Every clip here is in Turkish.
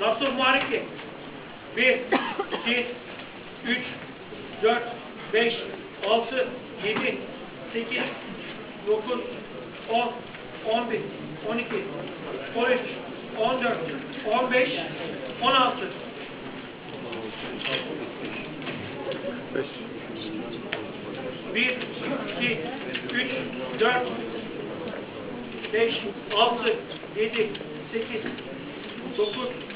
Nasuh Muhariki. 1, 2, 3, 4, 5, 6, 7, 8, 9, 10, 11, 12, 13, 14, 15, 16. 1, 2, 3, 4, 5, 6, 7, 8, 9,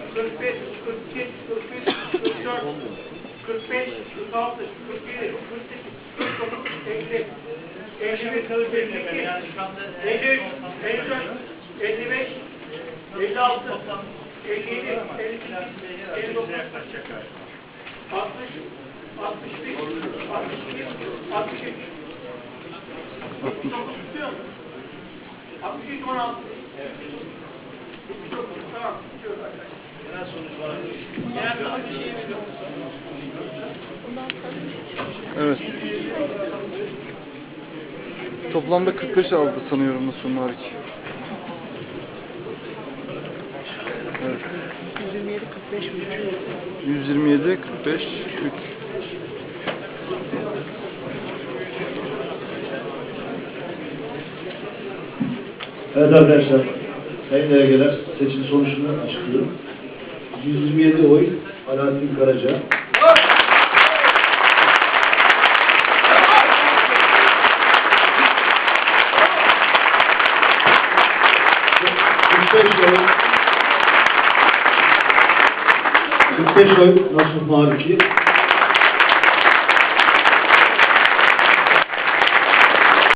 41, 42, 43, 44, 45, 46, 47, 48, 49, 50, 51, 52, 53, 54, 55, 56, 57, 58, 59, 60, 61, 62, 63. 69 tutuyor mu? 63, 16. 79, Evet. Toplamda 45 aldı sanıyorum Nasuh Marik. Evet. 127 45 ucu. 127, 45, 3. Evet arkadaşlar, sayın delegeler seçim sonuçunu açıklıyorum. 127 oy Alaaddin Karaca. 45 oy 45 oy Nasuh Mariki,